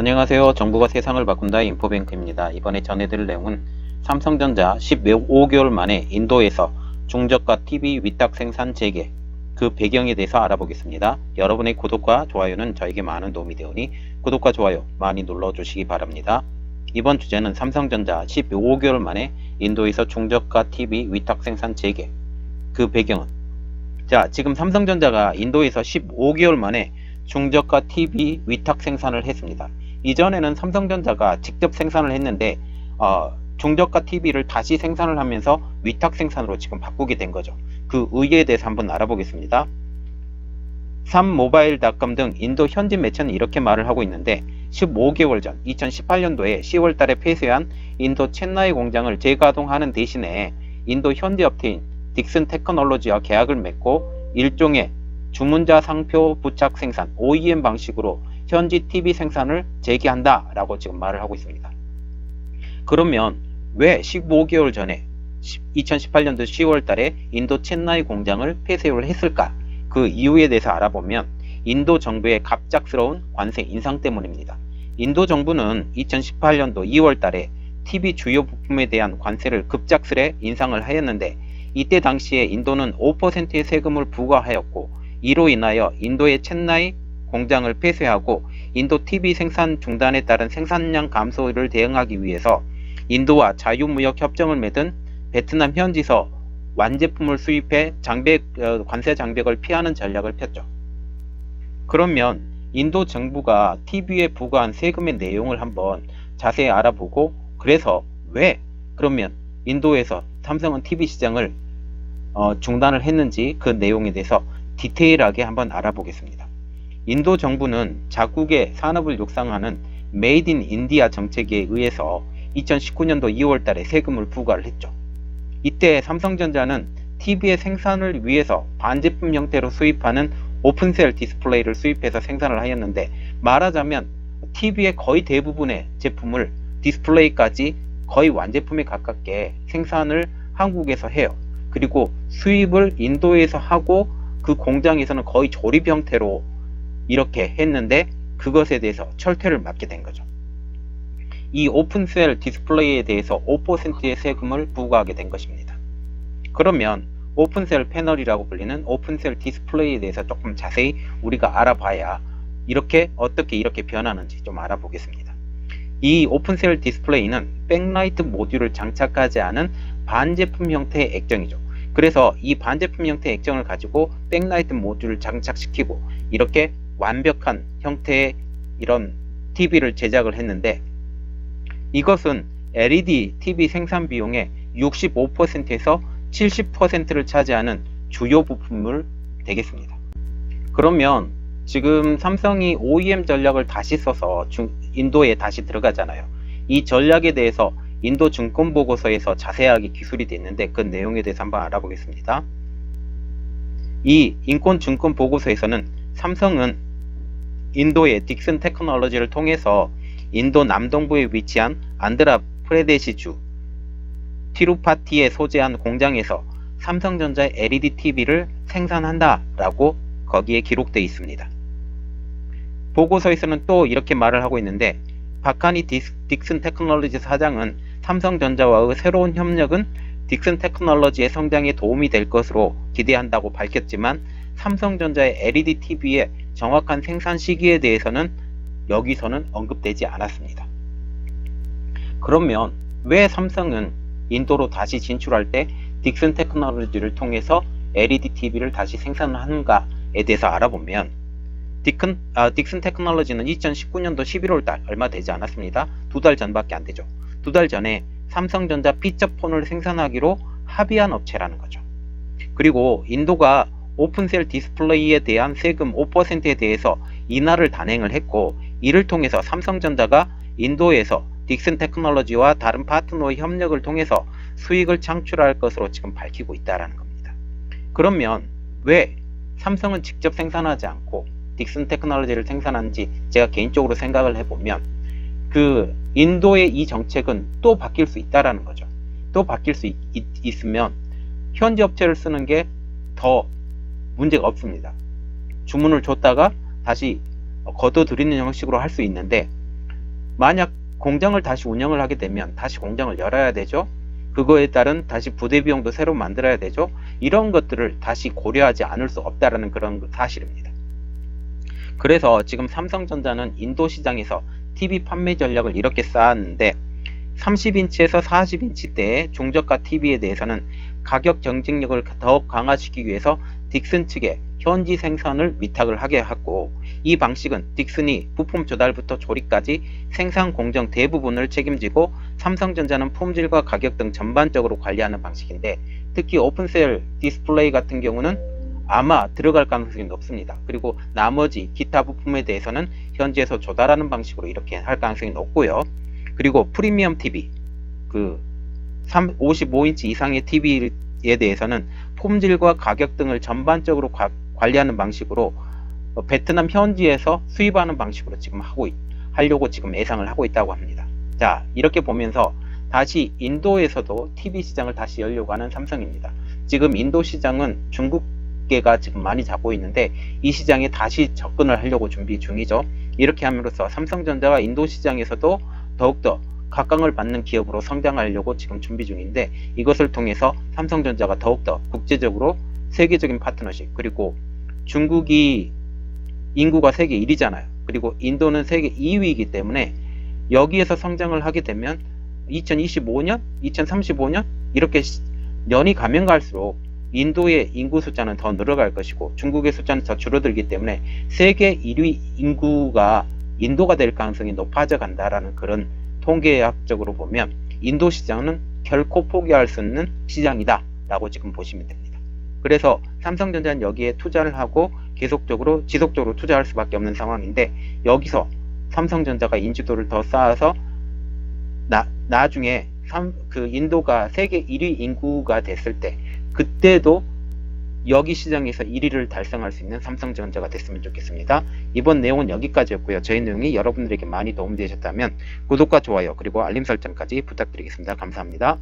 안녕하세요. 정부가 세상을 바꾼다 인포뱅크입니다. 이번에 전해드릴 내용은 삼성전자 15개월 만에 인도에서 중저가 TV 위탁 생산 재개 그 배경에 대해서 알아보겠습니다. 여러분의 구독과 좋아요는 저에게 많은 도움이 되오니 구독과 좋아요 많이 눌러주시기 바랍니다. 이번 주제는 삼성전자 15개월 만에 인도에서 중저가 TV 위탁 생산 재개 그 배경은 자 지금 삼성전자가 인도에서 15개월 만에 중저가 TV 위탁 생산을 했습니다. 이전에는 삼성전자가 직접 생산을 했는데 어, 중저가 TV를 다시 생산을 하면서 위탁 생산으로 지금 바꾸게 된 거죠. 그 의의에 대해서 한번 알아보겠습니다. 삼모바일닷컴 등 인도 현지 매체는 이렇게 말을 하고 있는데 15개월 전 2018년도에 10월 달에 폐쇄한 인도 첸나이 공장을 재가동하는 대신에 인도 현지 업체인 딕슨 테크놀로지와 계약을 맺고 일종의 주문자 상표 부착 생산 OEM 방식으로 현지 TV 생산을 재개한다 라고 지금 말을 하고 있습니다. 그러면 왜 15개월 전에 2018년도 10월 달에 인도 첸나이 공장을 폐쇄를 했을까? 그 이유에 대해서 알아보면 인도 정부의 갑작스러운 관세 인상 때문입니다. 인도 정부는 2018년도 2월 달에 TV 주요 부품에 대한 관세를 급작스레 인상을 하였는데 이때 당시에 인도는 5%의 세금을 부과하였고 이로 인하여 인도의 첸나이 공장을 폐쇄하고 인도 TV 생산 중단에 따른 생산량 감소를 대응하기 위해서 인도와 자유무역 협정을 맺은 베트남 현지서 완제품을 수입해 장벽, 어, 관세 장벽을 피하는 전략을 폈죠. 그러면 인도 정부가 TV에 부과한 세금의 내용을 한번 자세히 알아보고 그래서 왜 그러면 인도에서 삼성은 TV 시장을 어, 중단을 했는지 그 내용에 대해서 디테일하게 한번 알아보겠습니다. 인도 정부는 자국의 산업을 육성하는 메이드 인 인디아 정책에 의해서 2019년도 2월 달에 세금을 부과를 했죠. 이때 삼성전자는 TV의 생산을 위해서 반제품 형태로 수입하는 오픈셀 디스플레이를 수입해서 생산을 하였는데 말하자면 TV의 거의 대부분의 제품을 디스플레이까지 거의 완제품에 가깝게 생산을 한국에서 해요. 그리고 수입을 인도에서 하고 그 공장에서는 거의 조립 형태로 이렇게 했는데 그것에 대해서 철퇴를 맞게 된 거죠. 이 오픈셀 디스플레이에 대해서 5%의 세금을 부과하게 된 것입니다. 그러면 오픈셀 패널이라고 불리는 오픈셀 디스플레이에 대해서 조금 자세히 우리가 알아봐야 이렇게 어떻게 이렇게 변하는지 좀 알아보겠습니다. 이 오픈셀 디스플레이는 백라이트 모듈을 장착하지 않은 반제품 형태의 액정이죠. 그래서 이 반제품 형태의 액정을 가지고 백라이트 모듈을 장착시키고 이렇게 완벽한 형태의 이런 TV를 제작을 했는데 이것은 LED TV 생산 비용의 65%에서 70%를 차지하는 주요 부품을 되겠습니다. 그러면 지금 삼성이 OEM 전략을 다시 써서 중, 인도에 다시 들어가잖아요. 이 전략에 대해서 인도 증권 보고서에서 자세하게 기술이 됐는데 그 내용에 대해서 한번 알아보겠습니다. 이 인권 증권 보고서에서는 삼성은 인도의 딕슨 테크놀로지를 통해서 인도 남동부에 위치한 안드라 프레데시주 티루파티에 소재한 공장에서 삼성전자의 LED TV를 생산한다라고 거기에 기록되어 있습니다. 보고서에서는 또 이렇게 말을 하고 있는데 바카니 딕슨 테크놀로지 사장은 삼성전자와의 새로운 협력은 딕슨 테크놀로지의 성장에 도움이 될 것으로 기대한다고 밝혔지만 삼성전자의 LED TV의 정확한 생산 시기에 대해서는 여기서는 언급되지 않았습니다. 그러면 왜 삼성은 인도로 다시 진출할 때 딕슨 테크놀로지를 통해서 LED TV를 다시 생산을 하는가에 대해서 알아보면 딕슨, 아, 딕슨 테크놀로지는 2019년도 11월 달 얼마 되지 않았습니다. 두 달 전밖에 안 되죠. 두 달 전에 삼성전자 피처폰을 생산하기로 합의한 업체라는 거죠. 그리고 인도가 오픈셀 디스플레이에 대한 세금 5%에 대해서 인하를 단행을 했고 이를 통해서 삼성전자가 인도에서 딕슨 테크놀로지와 다른 파트너의 협력을 통해서 수익을 창출할 것으로 지금 밝히고 있다는 겁니다. 그러면 왜 삼성은 직접 생산하지 않고 딕슨 테크놀로지를 생산하는지 제가 개인적으로 생각을 해보면 그 인도의 이 정책은 또 바뀔 수 있다라는 거죠. 또 바뀔 수 있, 있 으면 현지 업체를 쓰는 게 더 문제가 없습니다. 주문을 줬다가 다시 거둬들이는 형식으로 할 수 있는데 만약 공장을 다시 운영을 하게 되면 다시 공장을 열어야 되죠. 그거에 따른 다시 부대 비용도 새로 만들어야 되죠. 이런 것들을 다시 고려하지 않을 수 없다라는 그런 사실입니다. 그래서 지금 삼성전자는 인도 시장에서 TV 판매 전략을 이렇게 쌓았는데 30인치에서 40인치 대의 중저가 TV에 대해서는 가격 경쟁력을 더욱 강화시키기 위해서 딕슨 측에 현지 생산을 위탁을 하게 했고 이 방식은 딕슨이 부품 조달부터 조립까지 생산 공정 대부분을 책임지고 삼성전자는 품질과 가격 등 전반적으로 관리하는 방식인데 특히 오픈셀 디스플레이 같은 경우는 아마 들어갈 가능성이 높습니다. 그리고 나머지 기타 부품에 대해서는 현지에서 조달하는 방식으로 이렇게 할 가능성이 높고요. 그리고 프리미엄 TV 그 3, 55인치 이상의 TV에 대해서는 품질과 가격 등을 전반적으로 과- 관리하는 방식으로 어, 베트남 현지에서 수입하는 방식으로 지금 하고 있- 하려고 지금 예상을 하고 있다고 합니다. 자 이렇게 보면서 다시 인도에서도 TV 시장을 다시 열려고 하는 삼성입니다. 지금 인도 시장은 중국계가 지금 많이 잡고 있는데 이 시장에 다시 접근을 하려고 준비 중이죠. 이렇게 함으로써 삼성전자가 인도 시장에서도 더욱더 각광을 받는 기업으로 성장하려고 지금 준비 중인데 이것을 통해서 삼성전자가 더욱더 국제적으로 세계적인 파트너십 그리고 중국이 인구가 세계 1위잖아요. 그리고 인도는 세계 2위이기 때문에 여기에서 성장을 하게 되면 2025년, 2035년 이렇게 시- 년이 가면 갈수록 인도의 인구 숫자는 더 늘어갈 것이고 중국의 숫자는 더 줄어들기 때문에 세계 1위 인구가 인도가 될 가능성이 높아져 간다라는 그런 통계학적으로 보면 인도 시장은 결코 포기할 수 없는 시장이다 라고 지금 보시면 됩니다. 그래서 삼성전자는 여기에 투자를 하고 계속적으로 지속적으로 투자할 수밖에 없는 상황인데 여기서 삼성전자가 인지도를 더 쌓아서 나, 나중에 삼, 그 인도가 세계 1위 인구가 됐을 때 그때도 여기 시장에서 1위를 달성할 수 있는 삼성전자가 됐으면 좋겠습니다. 이번 내용은 여기까지였고요. 저희 내용이 여러분들에게 많이 도움되셨다면 구독과 좋아요 그리고 알림 설정까지 부탁드리겠습니다. 감사합니다.